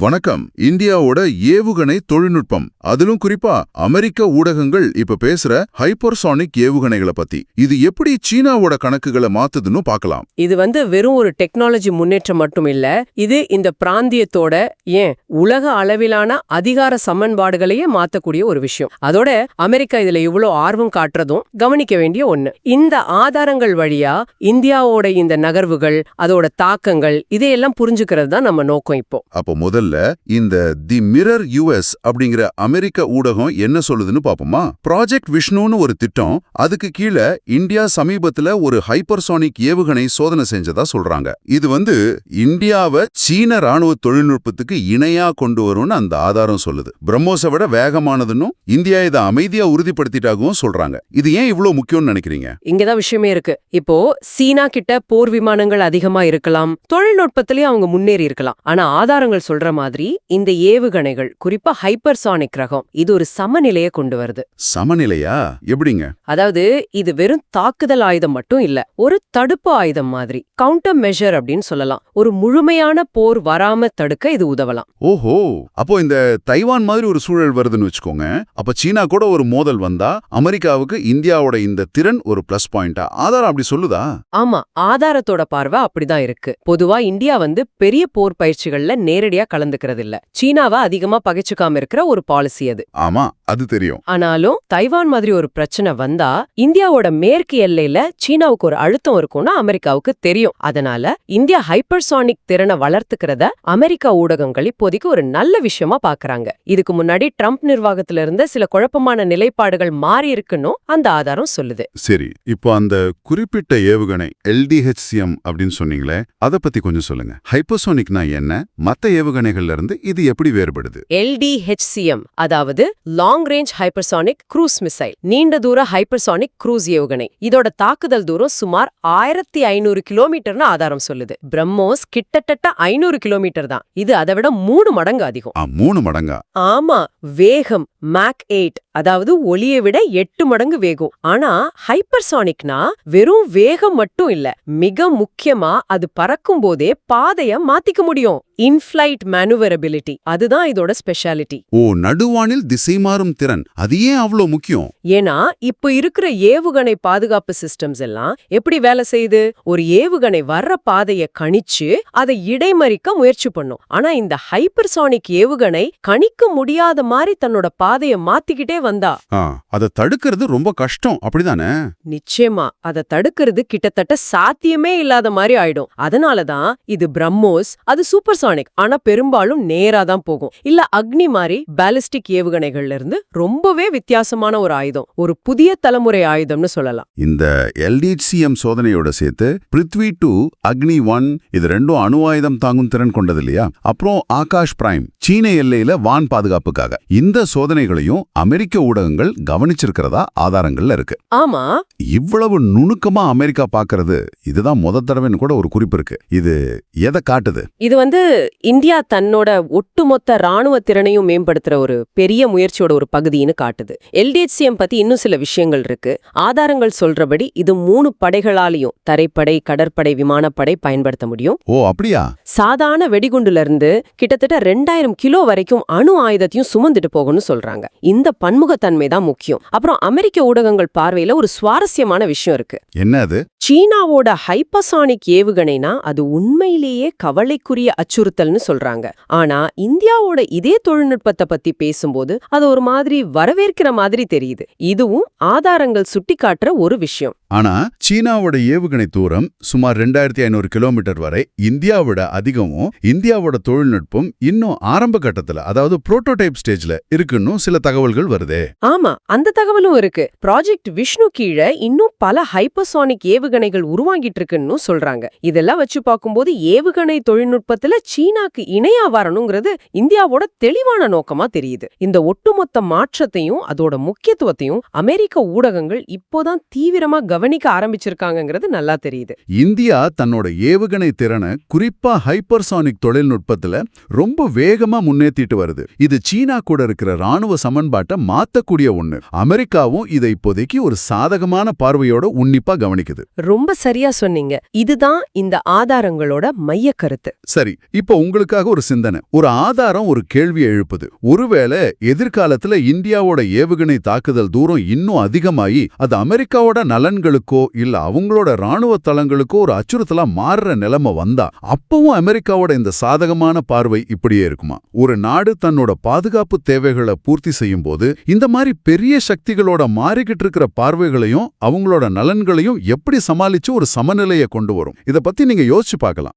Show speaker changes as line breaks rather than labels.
வணக்கம். இந்தியாவோட ஏவுகணை தொழில்நுட்பம். அதிலும் குறிப்பா அமெரிக்க ஊடகங்கள் இப்ப பேசுற ஹைப்பர்சானிக் ஏவுகணைகளை பத்தி. இது எப்படி சீனாவோட கணக்குகளை மாத்துதுன்னு பார்க்கலாம்.
இது வந்து வெறும் ஒரு டெக்னாலஜி முன்னேற்றம் மட்டும் இல்ல இது இந்த பிராந்தியத்தோட ஏன் உலக அளவிலான அதிகார சமன்பாடுகளையே மாத்தக்கூடிய ஒரு விஷயம். அதோட அமெரிக்கா இதுல இவ்ளோ ஆர்வம் காட்டுறதும் கவனிக்க வேண்டிய ஒண்ணு. இந்த ஆதாரங்கள் வழியா இந்தியாவோட இந்த நகர்வுகள் அதோட தாக்கங்கள் இதையெல்லாம் புரிஞ்சுக்கிறது தான் நம்ம நோக்கம் இப்போ.
அப்போ முதல்ல இந்த தி மிரர் யூஎஸ் அப்படிங்கிற அமெரிக்க ஊடகம் என்ன சொல்லுதுன்னு பாப்போமா? ப்ராஜெக்ட் விஷ்ணுன்னு ஒரு திட்டம் அதுக்கு கீழே இந்தியா சமீபத்துல ஒரு ஹைப்பர்சானிக் ஏவுகணை சோதனை செஞ்சதா சொல்றாங்க. இது வந்து இந்தியாவை சீன ராணுவ தொழில்நுட்பத்துக்கு இணையா கொண்டு வரும்னு அந்த ஆதாரம் சொல்லுது. பிரம்மோஸை விட வேகமானதுன்னும் இந்தியா இதை அமைதியா உறுதிப்படுத்திட்டாகவும் சொல்றாங்க. இது ஏன் இவ்ளோ முக்கியம்னு நினைக்கிறீங்க?
இங்கதான் விஷயமே இருக்கு. இப்போ சீனா கிட்ட போர் விமானங்கள் அதிகமா இருக்கலாம் தொழில்நுட்பத்திலேயே அவங்க முன்னேறி இருக்கலாம். ஆனா ஆதாரங்கள் சொல்ற மாதிரி இந்த ஏவுகணைகள் குறிப்பா ஹைப்பர்சானிக் ரகம் இது ஒரு சமநிலையை கொண்டு வருது.
சமநிலையா? எப்படிங்க?
அதாவது இது வெறும் தாக்குதல் ஆயுதம் மட்டும் இல்ல ஒரு தடுப்பு ஆயுதம் மாதிரி கவுண்டர் மெஷர் அப்படின்னு சொல்லலாம். ஒரு முழுமையான போர் வராம தடுக்க இது உதவலாம்.
ஓஹோ! அப்போ இந்த தைவான் மாதிரி ஒரு சூழல் வருதுன்னு வச்சுக்கோங்க. அப்ப சீனா கூட ஒரு மோதல் வந்தா அமெரிக்காவுக்கு இந்தியாவோட இந்த திறன் ஒரு பிளஸ் பாயிண்டா ஆதாரம் அப்படி சொல்லுதா?
ஆமா ஆதாரத்தோட பார்வை அப்படிதான் இருக்கு. பொதுவா இந்தியா வந்து பெரிய போர் பயிற்சிகள்ல நேரடியா கலந்துக்கிறது இல்ல சீனாவை அதிகமா பகைச்சுக்காம இருக்கிற ஒரு பாலிசி அது.
ஆமா அது தெரியும்.
ஆனாலும் தைவான் மாதிரி ஒரு பிரச்சனை வந்தா இந்தியாவோட மேற்கு எல்லையில சீனாவுக்கு ஒரு அழுத்தம் இருக்கும்னு அமெரிக்காவுக்கு தெரியும். அதனால இந்தியா ஹைப்பர்சானிக் திறனை வளர்த்துக்கிறத அமெரிக்கா ஊடகங்கள் இப்போதைக்கு ஒரு நல்ல விஷயமா பாக்குறாங்க. இதுக்கு முன்னாடி ட்ரம்ப் நிர்வாகத்துல இருந்த சில குழப்பமான நிலைப்பாடுகள் மாறி இருக்குன்னு அந்த ஆதாரம் சொல்லுது.
சரி இப்போ அந்த குறிப்பிட்ட ஏவுகணை எல்டிஹெச்சிஎம் அப்படின்னு சொன்னீங்களே அத பத்தி கொஞ்சம் சொல்லுங்க. ஹைப்போசோனிக்னா என்ன? மத்த இருந்து இது எப்படி வேறுபடுது?
LDHCM அதாவது long range hypersonic cruise missile நீண்ட தூர ஹைப்பர்சானிக் க்ரூஸ் ஏவுகணை. இதோட தாக்குதல் தூரம் சுமார் ஆயிரத்தி ஐநூறு கிலோமீட்டர்னு ஆதாரம் சொல்லுது. பிரம்மோஸ் கிட்டத்தட்ட ஐநூறு கிலோமீட்டர் தான். இது அதை விட மூணு மடங்கு அதிகம்.
மூணு மடங்கா?
ஆமா வேகம். மேக் எயிட் அதாவது ஒளியை விட எட்டு மடங்கு வேகம். ஆனா ஹைப்பர்சானிக்னா வெறும் வேகம் மட்டும் இல்ல மிக முக்கியமா அது பறக்கும் போதே பாதைய மாத்திக்க முடியும். இன்ஃபிளைட் மேனுவரபிலிட்டி அதுதான் இதோட ஸ்பெஷாலிட்டி
ஓ நடுவானில் திசை மாறும் திறன் அது ஏன் அவ்வளோ முக்கியம்?
ஏன்னா இப்ப இருக்கிற ஏவுகணை பாதுகாப்பு சிஸ்டம்ஸ் எல்லாம் எப்படி வேலை செய்யுது? ஒரு ஏவுகணை வர்ற பாதைய கணிச்சு அதை இடைமறிக்க முயற்சி பண்ணும். ஆனா இந்த ஹைப்பர்சானிக் ஏவுகணை கணிக்க முடியாத மாதிரி தன்னோட பாதைய மாத்திக்கிட்டே வந்தா.
அதை தடுக்கிறது ரொம்ப கஷ்டம். அப்படிதானே?
நிச்சயமா. அதை தடுக்கிறது கிட்டத்தட்ட சாத்தியமே இல்லாத மாதிரி ஆயிடும். அதனாலதான் இது பிரம்மோஸ் அது சூப்பர்சானிக். ஆனா பெரும்பாலும் நேரா தான் போகும். இல்ல அக்னி மாதிரி பாலிஸ்டிக் ஏவுகணைகள்ல இருந்து ரொம்பவே வித்தியாசமான ஒரு ஆயுதம். ஒரு புதிய தலைமுறை ஆயுதம்னு சொல்லலாம்.
இந்த எல்டிஹெச்சிஎம் சோதனையோட சேர்த்து பிருத்வி டூ அக்னி ஒன் இது ரெண்டும் அணு ஆயுதம் தாங்கும் திறன் கொண்டது இல்லையா? அப்புறம் ஆகாஷ் பிரைம் சீன எல்லையில வான் பாதுகாப்புக்காக. இந்த சோதனைகளையும் அமெரிக்க ஊடகங்கள் கவனிச்சிருக்கிறதா ஆதாரங்கள்ல இருக்கு.
ஆமா.
இவ்வளவு நுணுக்கமா அமெரிக்கா பாக்குறது இதுதான் முத தடவைன்னு கூட ஒரு குறிப்பு இருக்கு. இது எதை காட்டுது?
இது வந்து இந்தியா தன்னோட ஒட்டுமொத்த ராணுவ திறனையும் மேம்படுத்துற ஒரு பெரிய முயற்சியோட ஒரு பகுதின்னு காட்டுது. எல்டிஹெச்சிஎம் பத்தி இன்னும் சில விஷயங்கள் இருக்கு. ஆதாரங்கள் சொல்றபடி இது மூணு படைகளாலையும் தரைப்படை கடற்படை விமானப்படை பயன்படுத்த முடியும்.
ஓ அப்படியா?
சாதாரண வெடிகுண்டுல இருந்து கிட்டத்தட்ட ரெண்டாயிரம் கிலோ வரைக்கும் அணு ஆயுதத்தையும் சுமந்துட்டு போகும்னு சொல்றாங்க. இந்த பன்முகத்தன்மை தான் முக்கியம். அப்புறம் அமெரிக்க ஊடகங்கள் பார்வையில ஒரு சுவாரஸ்யமான விஷயம் இருக்கு.
என்ன அது?
சீனாவோட ஹைப்பசானிக் ஏவுகணைனா அது உண்மையிலேயே கவலைக்குரிய அச்சுறுத்தல்னு சொல்றாங்க. ஆனா இந்தியாவோட இதே தொழில்நுட்பத்தை பத்தி பேசும்போது அது ஒரு மாதிரி வரவேற்கிற மாதிரி தெரியுது. இதுவும் ஆதாரங்கள் சுட்டிக்காட்டுற ஒரு விஷயம்.
ஆனா சீனாவோட ஏவுகணை தூரம் சுமார் ரெண்டாயிரத்தி ஐநூறு கிலோமீட்டர் வரை இந்தியாவோட அதிகமும் இந்தியாவோட தொழில்நுட்பம் இன்னும் ஆரம்ப கட்டத்துல அதாவது புரோட்டோடைப் ஸ்டேஜ்ல இருக்குன்னு சில தகவல்கள் வருதே.
ஆமா அந்த தகவலும் இருக்கு. ப்ராஜெக்ட் விஷ்ணு கீழே இன்னும் பல ஹைப்பர்சானிக் ஏவுகணைகள் உருவாங்கிட்டு இருக்குன்னு சொல்றாங்க. இதெல்லாம் வச்சு பார்க்கும்போது ஏவுகணை தொழில்நுட்பத்துல சீனாக்கு இணையா வரணுங்கிறது இந்தியாவோட தெளிவான நோக்கமா தெரியுது. இந்த ஒட்டுமொத்த மாற்றத்தையும் அதோட முக்கியத்துவத்தையும் அமெரிக்க ஊடகங்கள் இப்போதான் தீவிரமா கவனிக்க ஆரம்பிச்சிருக்காங்கங்கிறது நல்லா தெரியுது.
இந்தியா தன்னோட ஏவுகணை திறனை குறிப்பா ஹைப்பர்சானிக் தொழில்நுட்பத்துல ரொம்ப வேகமா முன்னேத்திட்டு வருது. இது சீனா கூட இருக்கிற ராணுவ சமன்பாட்டை மாத்தக்கூடிய ஒண்ணு. அமெரிக்காவும் இதை இப்போதைக்கு ஒரு சாதகமான பார்வையோட உன்னிப்பா கவனிக்குது.
ரொம்ப சரியா சொன்னீங்க. இதுதான் இந்த ஆதாரங்களோட மைய கருத்து.
சரி இப்போ உங்களுக்காக ஒரு சிந்தனை. ஒரு ஆதாரம் ஒரு கேள்வியை எழுப்புது. ஒருவேளை எதிர்காலத்துல இந்தியாவோட ஏவுகணை தாக்குதல் தூரம் இன்னும் அதிகமாயி அது அமெரிக்காவோட நலன்களுக்கோ இல்ல அவங்களோட ராணுவ தளங்களுக்கோ ஒரு அச்சுறுத்தலா மாறுற நிலைமை வந்தா அப்பவும் அமெரிக்காவோட இந்த சாதகமான பார்வை இப்படியே இருக்குமா? ஒரு நாடு தன்னோட பாதுகாப்பு தேவைகளை பூர்த்தி செய்யும் போது இந்த மாதிரி பெரிய சக்திகளோட மாறிக்கிட்டு இருக்கிற பார்வைகளையும் அவங்களோட நலன்களையும் எப்படி சமாளிச்சு ஒரு சமநிலையை கொண்டு வரும்? இத பத்தி நீங்க யோசிச்சு பார்க்கலாம்.